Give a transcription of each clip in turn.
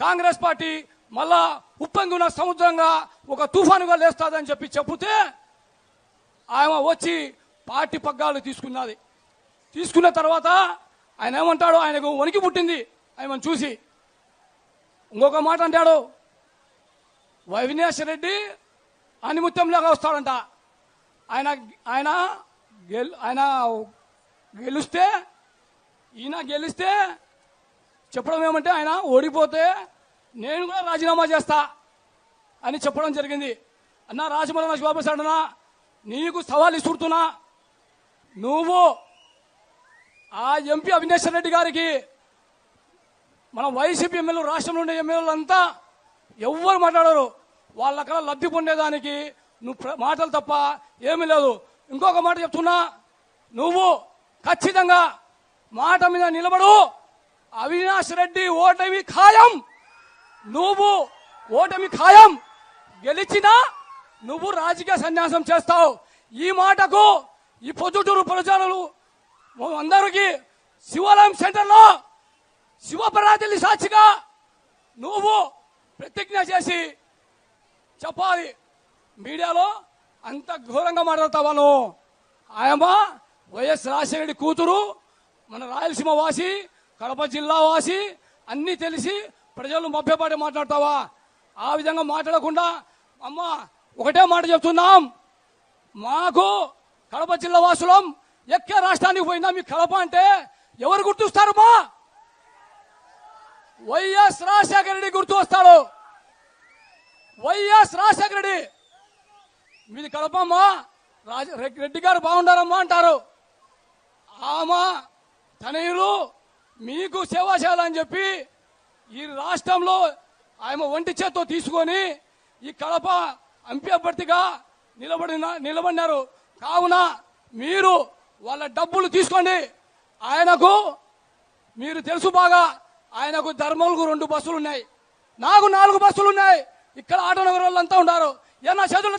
Congress party మళ్ళా ఉప్పొంగున సముద్రంగా ఒక తుఫానుగా లేస్తాదని చెప్పి చెబితే ఆయన వచ్చి పార్టీ పగ్గాలు తీసుకున్నది. తీసుకున్న తర్వాత ఆయన ఏమంటాడు ఆయనకు వణికి పుట్టింది. ఆయన చూసి ఇంకొక మాట అంటాడు. వైవినేశ్వర రెడ్డి అనిముత్యంలాగా వస్తాడంట. ఆయన ఆయన గెలు ఆయన గెలిస్తే ఈయన గెలిస్తే చెప్పడం ఏమంటే ఆయన ఓడిపోతే నేను కూడా రాజీనామా చేస్తా అని చెప్పడం జరిగింది. అన్న రాజమౌళి శివప్రసాద్ అన్న నీకు సవాల్ ఇస్తున్నా నువ్వు ఆ ఎంపీ అవినేశ్వర రెడ్డి గారికి మన వైసీపీ ఎమ్మెల్యే రాష్ట్రంలో ఉండే ఎమ్మెల్యేలు అంతా ఎవ్వరు మాట్లాడరు. వాళ్ళక్కడ లబ్ధి పొందేదానికి నువ్వు మాటలు తప్ప ఏమీ లేదు. ఇంకొక మాట చెప్తున్నా. నువ్వు ఖచ్చితంగా మాట మీద నిలబడు. అవినాష్ రెడ్డి ఓటమి ఖాయం. నువ్వు ఓటమి ఖాయం. గెలిచినా నువ్వు రాజకీయ సన్యాసం చేస్తావు. ఈ మాటకు ఈ పొద్దుటూరు ప్రజలు అందరికీ శివాలయం సెంటర్లో శివపరాతిని సాక్షిగా నువ్వు ప్రతిజ్ఞ చేసి చెప్పాలి. మీడియాలో అంత ఘోరంగా మాట్లాడతావా నువ్వు? ఆయమ్మ వైఎస్ రాజశేఖర కూతురు మన రాయలసీమ వాసి కడప జిల్లా వాసి అన్నీ తెలిసి ప్రజలు మభ్యపడి మాట్లాడతావా? ఆ విధంగా మాట్లాడకుండా అమ్మ ఒకటే మాట చెప్తున్నాం. మాకు కడప జిల్లా వాసులం ఎక్కే రాష్ట్రానికి పోయినా మీ కడప అంటే? ఎవరు గుర్తుస్తారు మా? వైఎస్ రాజశేఖర రెడ్డి గుర్తు వస్తాడు. వైఎస్ రాజశేఖర రెడ్డి. మీది కడపమ్మా రాజ రెడ్డి గారు బాగుండారమ్మా అంటారు. ఆమె తనయులు మీకు సేవ చేయాలని చెప్పి ఈ రాష్ట్రంలో ఆమె ఒంటి చేత్తో తీసుకొని ఈ కడప ఎంపీ అభ్యర్థిగా నిలబడిన నిలబడినారు. కావున మీరు వాళ్ళ డబ్బులు తీసుకోండి. ఆయనకు మీరు తెలుసు బాగా ఆయనకు ధర్మలకు రెండు బస్సులు ఉన్నాయి. నాకు నాలుగు బస్సులు ఉన్నాయి. ఇక్కడ ఆటోనగర్ వాళ్ళంతా ఉన్నారు. ఏమన్నా చేతులు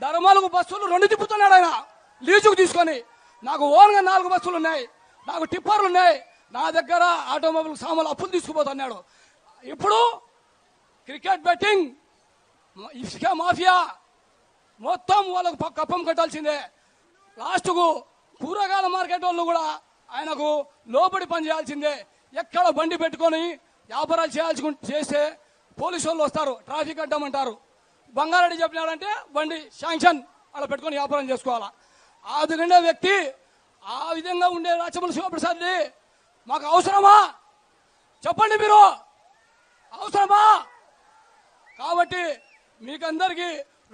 ధర్మాలకు బస్సులు రెండు తిప్పుతున్నాడు ఆయన. లీజుకు తీసుకొని. నాకు ఓన్గా నాలుగు బస్సులు ఉన్నాయి. నాకు టిప్పర్లు ఉన్నాయి. నా దగ్గర ఆటోమొబైల్ సామాన్లు అప్పులు తీసుకుపోతున్నాడు ఇప్పుడు క్రికెట్ బెట్టింగ్ ఇసుక మాఫియా మొత్తం వాళ్ళకు కప్పం కట్టాల్సిందే. లాస్ట్కు కూరగాయల మార్కెట్ వాళ్ళు కూడా ఆయనకు లోబడి పని చేయాల్సిందే. ఎక్కడ బండి పెట్టుకొని వ్యాపారాలు చేయాల్సి చేస్తే పోలీసు వాళ్ళు వస్తారు ట్రాఫిక్ అడ్డమంటారు. బంగారెడ్డి చెప్పినాడంటే బండి శాంక్షన్ అలా పెట్టుకొని వ్యాపారం చేసుకోవాలా. ఆ విధంగా వ్యక్తి ఆ విధంగా ఉండే రాచమల శివప్రసాద్ మాకు అవసరమా? చెప్పండి మీరు. అవసరమా? కాబట్టి మీకందరికీ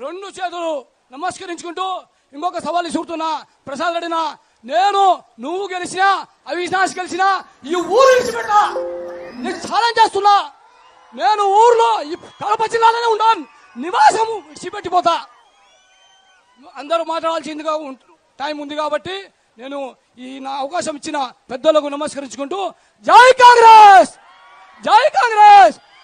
రెండు చేతులు నమస్కరించుకుంటూ ఇంకొక సవాల్ ఇసురుతున్నా ప్రసాద్ రెడ్డినా నేను నువ్వు గెలిచినా అవినాష్ గెలిచినా ఈ ఊరు విడిచిపెట్టా నేను ఛాలెంజ్ చేస్తున్నా. నేను ఊర్లో ఈ కడప జిల్లాలోనే ఉంటాను నివాసము విడిచిపెట్టిపోతా. అందరూ మాట్లాడాల్సిందిగా ఉంటు టైం ఉంది కాబట్టి నేను ఈ నా అవకాశం ఇచ్చిన పెద్దలకు నమస్కరించుకుంటూ జై కాంగ్రెస్! జై కాంగ్రెస్!